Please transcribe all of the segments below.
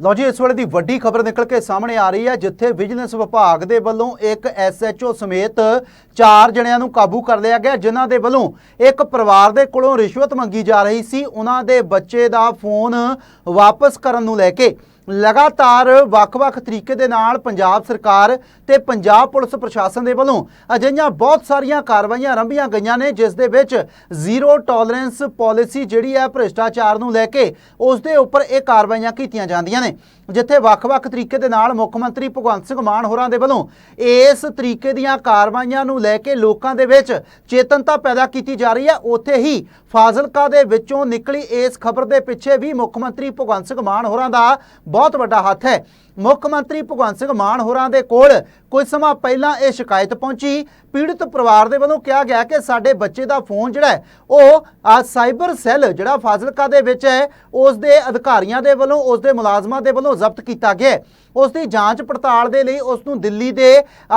ਲਓ ਜੀ, ਇਸ ਵੇਲੇ ਦੀ ਵੱਡੀ ਖਬਰ ਨਿਕਲ ਕੇ ਸਾਹਮਣੇ ਆ ਰਹੀ ਹੈ, ਜਿੱਥੇ ਵਿਜੀਲੈਂਸ ਵਿਭਾਗ ਦੇ ਵੱਲੋਂ ਇੱਕ ਐਸਐਚਓ ਸਮੇਤ ਚਾਰ ਜਣਿਆਂ ਨੂੰ ਕਾਬੂ ਕਰ ਲਿਆ ਗਿਆ, ਜਿਨ੍ਹਾਂ ਦੇ ਵੱਲੋਂ ਇੱਕ ਪਰਿਵਾਰ ਦੇ ਕੋਲੋਂ ਰਿਸ਼ਵਤ ਮੰਗੀ ਜਾ ਰਹੀ ਸੀ। ਉਹਨਾਂ ਦੇ ਬੱਚੇ ਦਾ ਫੋਨ ਵਾਪਸ ਕਰਨ ਨੂੰ ਲੈ ਕੇ ਲਗਾਤਾਰ ਵੱਖ-ਵੱਖ ਤਰੀਕੇ ਦੇ ਨਾਲ ਪੰਜਾਬ ਸਰਕਾਰ ਤੇ ਪੰਜਾਬ ਪੁਲਿਸ ਪ੍ਰਸ਼ਾਸਨ ਦੇ ਵੱਲੋਂ ਅਜਿਹੀਆਂ ਬਹੁਤ ਸਾਰੀਆਂ ਕਾਰਵਾਈਆਂ ਆਰੰਭੀਆਂ ਗਈਆਂ ਨੇ, ਜਿਸ ਦੇ ਵਿੱਚ ਜ਼ੀਰੋ ਟੋਲਰੈਂਸ ਪਾਲਿਸੀ ਜਿਹੜੀ ਹੈ ਭ੍ਰਿਸ਼ਟਾਚਾਰ ਨੂੰ ਲੈ ਕੇ ਉਸ ਦੇ ਉੱਪਰ ਇਹ ਕਾਰਵਾਈਆਂ ਕੀਤੀਆਂ ਜਾਂਦੀਆਂ ਨੇ, ਜਿੱਥੇ ਵੱਖ-ਵੱਖ ਤਰੀਕੇ ਦੇ ਨਾਲ ਮੁੱਖ ਮੰਤਰੀ ਭਗਵੰਤ ਸਿੰਘ ਮਾਨ ਹੋਰਾਂ ਦੇ ਵੱਲੋਂ ਇਸ ਤਰੀਕੇ ਦੀਆਂ ਕਾਰਵਾਈਆਂ ਨੂੰ ਲੈ ਕੇ ਲੋਕਾਂ ਦੇ ਵਿੱਚ ਚੇਤਨਤਾ ਪੈਦਾ ਕੀਤੀ ਜਾ ਰਹੀ ਹੈ। ਉੱਥੇ ਹੀ ਫਾਜ਼ਿਲਕਾ ਦੇ ਵਿੱਚੋਂ ਨਿਕਲੀ ਇਸ ਖਬਰ ਦੇ ਪਿੱਛੇ ਵੀ ਮੁੱਖ ਮੰਤਰੀ ਭਗਵੰਤ ਸਿੰਘ ਮਾਨ ਹੋਰਾਂ ਦਾ ਬਹੁਤ ਵੱਡਾ ਹੱਥ ਹੈ। ਮੁੱਖ ਮੰਤਰੀ ਭਗਵੰਤ ਸਿੰਘ ਮਾਨ ਹੋਰਾਂ ਦੇ ਕੋਲ ਕੁਝ ਸਮਾਂ ਪਹਿਲਾਂ ਇਹ ਸ਼ਿਕਾਇਤ ਪਹੁੰਚੀ। ਪੀੜਤ ਪਰਿਵਾਰ ਦੇ ਵੱਲੋਂ ਕਿਹਾ ਗਿਆ ਕਿ ਸਾਡੇ ਬੱਚੇ ਦਾ ਫੋਨ ਜਿਹੜਾ ਹੈ, ਉਹ ਆ ਸਾਈਬਰ ਸੈੱਲ ਜਿਹੜਾ ਫਾਜ਼ਿਲਕਾ ਦੇ ਵਿੱਚ ਹੈ, ਉਸ ਦੇ ਅਧਿਕਾਰੀਆਂ ਦੇ ਵੱਲੋਂ, ਉਸ ਦੇ ਮੁਲਾਜ਼ਮਾਂ ਦੇ ਵੱਲੋਂ ਜ਼ਬਤ ਕੀਤਾ ਗਿਆ ਹੈ। ਉਸ ਦੀ ਜਾਂਚ ਪੜਤਾਲ ਦੇ ਲਈ ਉਸ ਨੂੰ ਦਿੱਲੀ ਦੇ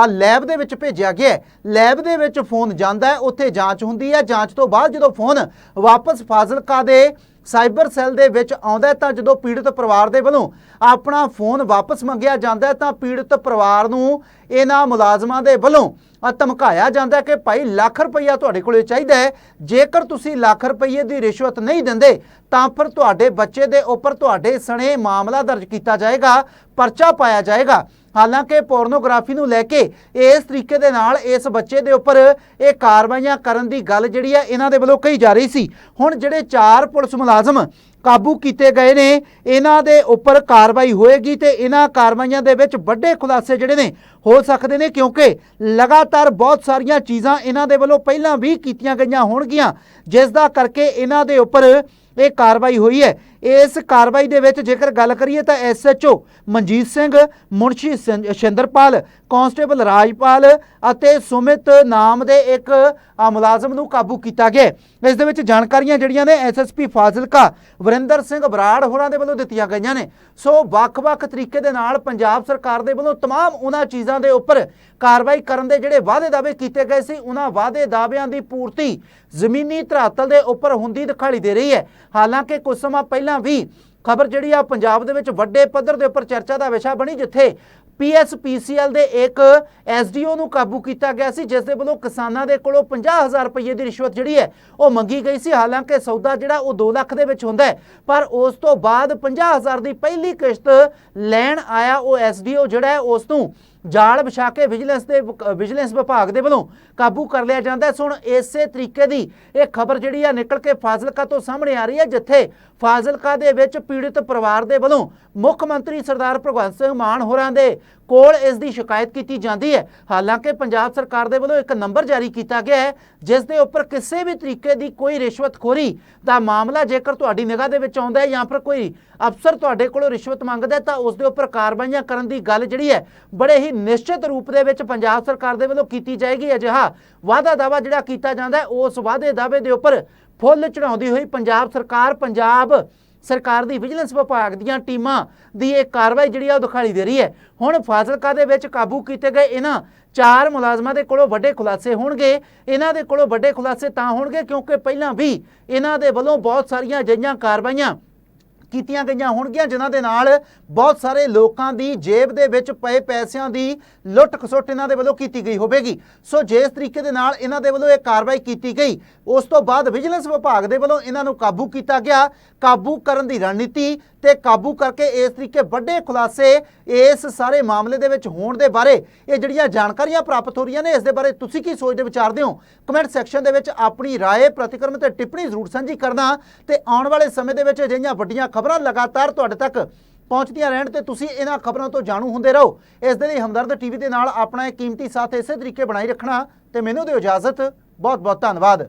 ਲੈਬ ਦੇ ਵਿੱਚ ਭੇਜਿਆ ਗਿਆ ਲੈਬ ਦੇ ਵਿੱਚ ਫੋਨ ਜਾਂਦਾ ਹੈ, ਉੱਥੇ ਜਾਂਚ ਹੁੰਦੀ ਹੈ। ਜਾਂਚ ਤੋਂ ਬਾਅਦ ਜਦੋਂ ਫੋਨ ਵਾਪਸ ਫਾਜ਼ਿਲਕਾ ਦੇ ਸਾਈਬਰ ਸੈੱਲ ਦੇ ਵਿੱਚ ਆਉਂਦਾ ਤਾਂ ਜਦੋਂ ਪੀੜਤ ਪਰਿਵਾਰ ਦੇ ਵੱਲੋਂ ਆਪਣਾ ਫੋਨ ਵਾਪਸ ਮੰਗਿਆ ਜਾਂਦਾ ਤਾਂ ਪੀੜਤ ਪਰਿਵਾਰ ਨੂੰ ਇਹਨਾਂ ਮੁਲਾਜ਼ਮਾਂ ਦੇ ਵੱਲੋਂ ਧਮਕਾਇਆ ਜਾਂਦਾ ਕਿ ਭਾਈ ਲੱਖ ਰੁਪਈਆ ਤੁਹਾਡੇ ਕੋਲੇ ਚਾਹੀਦਾ ਹੈ। ਜੇਕਰ ਤੁਸੀਂ ਲੱਖ ਰੁਪਈਏ ਦੀ ਰਿਸ਼ਵਤ ਨਹੀਂ ਦਿੰਦੇ, ਤਾਂ ਫਿਰ ਤੁਹਾਡੇ ਬੱਚੇ ਦੇ ਉੱਪਰ ਤੁਹਾਡੇ ਸਣੇ ਮਾਮਲਾ ਦਰਜ ਕੀਤਾ ਜਾਏਗਾ, ਪਰਚਾ ਪਾਇਆ ਜਾਏਗਾ। ਹਾਲਾਂਕਿ ਪੋਰਨੋਗ੍ਰਾਫੀ ਨੂੰ ਲੈ ਕੇ ਇਸ ਤਰੀਕੇ ਦੇ ਨਾਲ ਇਸ ਬੱਚੇ ਦੇ ਉੱਪਰ ਇਹ ਕਾਰਵਾਈਆਂ ਕਰਨ ਦੀ ਗੱਲ ਜਿਹੜੀ ਹੈ, ਇਹਨਾਂ ਦੇ ਵੱਲੋਂ ਕਹੀ ਜਾ ਰਹੀ ਸੀ। ਹੁਣ ਜਿਹੜੇ ਚਾਰ ਪੁਲਿਸ ਮੁਲਾਜ਼ਮ ਕਾਬੂ ਕੀਤੇ ਗਏ ਨੇ। ਇਹਨਾਂ ਦੇ ਉੱਪਰ ਕਾਰਵਾਈ ਹੋਏਗੀ ਤੇ ਇਹਨਾਂ ਕਾਰਵਾਈਆਂ ਦੇ ਵਿੱਚ ਵੱਡੇ ਖੁਲਾਸੇ ਜਿਹੜੇ ਨੇ ਹੋ ਸਕਦੇ ਨੇ, ਕਿਉਂਕਿ ਲਗਾਤਾਰ ਬਹੁਤ ਸਾਰੀਆਂ ਚੀਜ਼ਾਂ ਇਹਨਾਂ ਦੇ ਵੱਲੋਂ ਪਹਿਲਾਂ ਵੀ ਕੀਤੀਆਂ ਗਈਆਂ ਹੋਣਗੀਆਂ, ਜਿਸ ਦਾ ਕਰਕੇ ਇਹਨਾਂ ਦੇ ਉੱਪਰ ਇਹ ਕਾਰਵਾਈ ਹੋਈ ਹੈ ਇਸ ਕਾਰਵਾਈ ਦੇ ਵਿੱਚ ਜੇਕਰ ਗੱਲ ਕਰੀਏ ਤਾਂ ਐਸਐਚਓ ਮਨਜੀਤ ਸਿੰਘ ਮੁਨਸ਼ੀ ਸੰ- ਸ਼ਿੰਦਰਪਾਲ ਕਾਂਸਟੇਬਲ ਰਾਜਪਾਲ ਅਤੇ ਸੁਮਿਤ ਨਾਮ ਦੇ ਇੱਕ ਆ, ਮੁਲਾਜ਼ਮ ਨੂੰ ਕਾਬੂ ਕੀਤਾ ਗਿਆ ਹੈ। ਇਸ ਦੇ ਵਿੱਚ ਜਾਣਕਾਰੀਆਂ ਜਿਹੜੀਆਂ ਨੇ ਐਸਐਸਪੀ ਫਾਜ਼ਿਲਕਾ ਵਰਿੰਦਰ ਸਿੰਘ ਬਰਾੜ ਹੋਰਾਂ ਦੇ ਵੱਲੋਂ ਦਿੱਤੀਆਂ ਗਈਆਂ ਨੇ ਸੋ ਵੱਖ-ਵੱਖ ਤਰੀਕੇ ਦੇ ਨਾਲ ਪੰਜਾਬ ਸਰਕਾਰ ਦੇ ਵੱਲੋਂ तमाम ਉਹਨਾਂ ਚੀਜ਼ਾਂ ਦੇ ਉੱਪਰ ਕਾਰਵਾਈ ਕਰਨ ਦੇ ਜਿਹੜੇ ਵਾਅਦੇ ਦਾਅਵੇ ਕੀਤੇ ਗਏ ਸੀ ਉਹਨਾਂ ਵਾਅਦੇ ਦਾਅਵਿਆਂ ਦੀ ਪੂਰਤੀ ਜ਼ਮੀਨੀ ਧਰਾਤਲ ਦੇ ਉੱਪਰ ਹੁੰਦੀ ਦਿਖਾਈ ਦੇ ਰਹੀ ਹੈ ਹਾਲਾਂਕਿ ਕੁਝ ਸਮਾਂ ਪਹਿਲਾਂ ਵੀ ਖਬਰ ਜਿਹੜੀ ਆ ਪੰਜਾਬ ਦੇ ਵਿੱਚ ਵੱਡੇ ਪੱਧਰ ਦੇ ਉੱਪਰ ਚਰਚਾ ਦਾ ਵਿਸ਼ਾ ਬਣੀ, ਜਿੱਥੇ ਪੀਐਸਪੀਸੀਐਲ ਦੇ ਇੱਕ ਐਸਡੀਓ ਨੂੰ ਕਾਬੂ ਕੀਤਾ ਗਿਆ ਸੀ, ਜਿਸ ਦੇ ਵੱਲੋਂ ਕਿਸਾਨਾਂ ਦੇ ਕੋਲੋਂ 50000 ਰੁਪਏ ਦੀ ਰਿਸ਼ਵਤ ਜਿਹੜੀ ਹੈ, ਉਹ ਮੰਗੀ ਗਈ ਸੀ। ਹਾਲਾਂਕਿ ਸੌਦਾ ਜਿਹੜਾ ਉਹ 2 ਲੱਖ ਦੇ ਵਿੱਚ ਹੁੰਦਾ ਹੈ, ਪਰ ਉਸ ਤੋਂ ਬਾਅਦ 50000 ਦੀ ਪਹਿਲੀ ਕਿਸ਼ਤ ਲੈਣ ਆਇਆ ਉਹ ਐਸਡੀਓ ਜਿਹੜਾ ਹੈ, ਉਸ ਨੂੰ ਜਾਲ ਵਿਛਾ ਕੇ ਵਿਜੀਲੈਂਸ ਦੇ ਵਿਜੀਲੈਂਸ ਵਿਭਾਗ ਦੇ ਵੱਲੋਂ ਕਾਬੂ ਕਰ ਲਿਆ ਜਾਂਦਾ ਹੈ। ਸੋ ਇਸੇ ਤਰੀਕੇ ਦੀ ਇਹ ਖਬਰ ਜਿਹੜੀ ਆ ਨਿਕਲ ਕੇ ਫਾਜ਼ਿਲਕਾ ਤੋਂ ਸਾਹਮਣੇ ਆ ਰਹੀ ਹੈ, ਜਿੱਥੇ ਫਾਜ਼ਿਲਕਾ ਦੇ ਵਿੱਚ ਪੀੜਿਤ ਪਰਿਵਾਰ ਦੇ ਵੱਲੋਂ ਮੁੱਖ ਮੰਤਰੀ ਸਰਦਾਰ ਭਗਵੰਤ ਸਿੰਘ ਮਾਨ ਹੋਰਾਂ ਦੇ ਕੋਲ ਇਸ ਦੀ ਸ਼ਿਕਾਇਤ ਕੀਤੀ ਜਾਂਦੀ ਹੈ। ਹਾਲਾਂਕਿ ਪੰਜਾਬ ਸਰਕਾਰ ਦੇ ਵੱਲੋਂ ਇੱਕ ਨੰਬਰ ਜਾਰੀ ਕੀਤਾ ਗਿਆ ਹੈ, ਜਿਸ ਦੇ ਉੱਪਰ ਕਿਸੇ ਵੀ ਤਰੀਕੇ ਦੀ ਕੋਈ ਰਿਸ਼ਵਤਖੋਰੀ ਦਾ ਮਾਮਲਾ ਜੇਕਰ ਤੁਹਾਡੀ ਨਿਗਾਹ ਦੇ ਵਿੱਚ ਆਉਂਦਾ ਹੈ ਜਾਂ ਫਿਰ ਕੋਈ ਅਫਸਰ ਤੁਹਾਡੇ ਕੋਲੋਂ ਰਿਸ਼ਵਤ ਮੰਗਦਾ ਤਾਂ ਉਸ ਦੇ ਉੱਪਰ ਕਾਰਵਾਈਆਂ ਕਰਨ ਦੀ ਗੱਲ ਜਿਹੜੀ ਹੈ, ਬੜੇ ਹੀ ਨਿਸ਼ਚਿਤ ਰੂਪ ਦੇ ਵਿੱਚ ਪੰਜਾਬ ਸਰਕਾਰ ਦੇ ਵੱਲੋਂ ਕੀਤੀ ਜਾਏਗੀ। ਅਜਿਹਾ ਵਾਅਦਾ ਦਾਵਾ ਜਿਹੜਾ ਕੀਤਾ ਜਾਂਦਾ ਉਸ ਵਾਅਦੇ ਦਾਅਵੇ ਦੇ ਉੱਪਰ ਫੁੱਲ ਚੜਾਉਂਦੀ ਹੋਈ ਪੰਜਾਬ ਸਰਕਾਰ, ਪੰਜਾਬ ਸਰਕਾਰ ਦੀ ਵਿਜੀਲੈਂਸ ਵਿਭਾਗ ਦੀਆਂ ਟੀਮਾਂ ਦੀ ਇਹ ਕਾਰਵਾਈ ਜਿਹੜੀ ਆ ਉਹ ਦਿਖਾਈ ਦੇ ਰਹੀ ਹੈ। ਹੁਣ ਫਾਜ਼ਿਲਕਾ ਦੇ ਵਿੱਚ ਕਾਬੂ ਕੀਤੇ ਗਏ ਇਹਨਾਂ ਚਾਰ ਮੁਲਾਜ਼ਮਾਂ ਦੇ ਕੋਲੋਂ ਵੱਡੇ ਖੁਲਾਸੇ ਹੋਣਗੇ। ਇਹਨਾਂ ਦੇ ਕੋਲੋਂ ਵੱਡੇ ਖੁਲਾਸੇ ਤਾਂ ਹੋਣਗੇ ਕਿਉਂਕਿ ਪਹਿਲਾਂ ਵੀ ਇਹਨਾਂ ਦੇ ਵੱਲੋਂ ਬਹੁਤ ਸਾਰੀਆਂ ਅਜਿਹੀਆਂ ਕਾਰਵਾਈਆਂ ਕੀਤੀਆਂ ਗਈਆਂ ਹੋਣਗੀਆਂ ਜਿਨ੍ਹਾਂ ਦੇ ਨਾਲ ਬਹੁਤ ਸਾਰੇ ਲੋਕਾਂ ਦੀ ਜੇਬ ਦੇ ਵਿੱਚ ਪਏ ਪੈਸਿਆਂ ਦੀ ਲੁੱਟ ਖਸੁੱਟ ਇਹਨਾਂ ਦੇ ਵੱਲੋਂ ਕੀਤੀ ਗਈ ਹੋਵੇਗੀ ਸੋ ਜਿਸ ਤਰੀਕੇ ਦੇ ਨਾਲ ਇਹਨਾਂ ਦੇ ਵੱਲੋਂ ਇਹ ਕਾਰਵਾਈ ਕੀਤੀ ਗਈ ਉਸ ਤੋਂ ਬਾਅਦ ਵਿਜੀਲੈਂਸ ਵਿਭਾਗ ਦੇ ਵੱਲੋਂ ਇਹਨਾਂ ਨੂੰ ਕਾਬੂ ਕੀਤਾ ਗਿਆ ਕਾਬੂ ਕਰਨ ਦੀ ਰਣਨੀਤੀ ਤੇ ਕਾਬੂ ਕਰਕੇ ਇਸ ਤਰੀਕੇ ਵੱਡੇ ਖੁਲਾਸੇ ਇਸ ਸਾਰੇ ਮਾਮਲੇ ਦੇ ਵਿੱਚ ਹੋਣ ਦੇ ਬਾਰੇ ਇਹ ਜਿਹੜੀਆਂ ਜਾਣਕਾਰੀਆਂ ਪ੍ਰਾਪਤ ਹੋ ਰਹੀਆਂ ਨੇ ਇਸ ਦੇ ਬਾਰੇ ਤੁਸੀਂ ਕੀ ਸੋਚਦੇ ਵਿਚਾਰਦੇ ਹੋ ਕਮੈਂਟ ਸੈਕਸ਼ਨ ਦੇ ਵਿੱਚ ਆਪਣੀ رائے ਪ੍ਰਤੀਕਰਮ ਤੇ ਟਿੱਪਣੀ ਜ਼ਰੂਰ ਸਾਂਝੀ ਕਰਨਾ ਤੇ ਆਉਣ ਵਾਲੇ ਸਮੇਂ ਦੇ ਵਿੱਚ ਅਜਿਹੀਆਂ ਵੱਡੀਆਂ ਖਬਰਾਂ ਲਗਾਤਾਰ ਤੁਹਾਡੇ ਤੱਕ ਪਹੁੰਚਦੀਆਂ ਰਹਿਣ ਤੇ ਤੁਸੀਂ ਇਹਨਾਂ ਖਬਰਾਂ ਤੋਂ ਜਾਣੂ ਹੁੰਦੇ ਰਹੋ। ਇਸ ਦੇ ਲਈ ਹਮਦਰਦ ਟੀਵੀ ਦੇ ਨਾਲ ਆਪਣਾ ਕੀਮਤੀ ਸਾਥ ਇਸੇ ਤਰੀਕੇ ਬਣਾਈ ਰੱਖਣਾ ਤੇ ਮੈਨੂੰ ਦਿਓ ਇਜਾਜ਼ਤ। ਬਹੁਤ ਬਹੁਤ ਧੰਨਵਾਦ।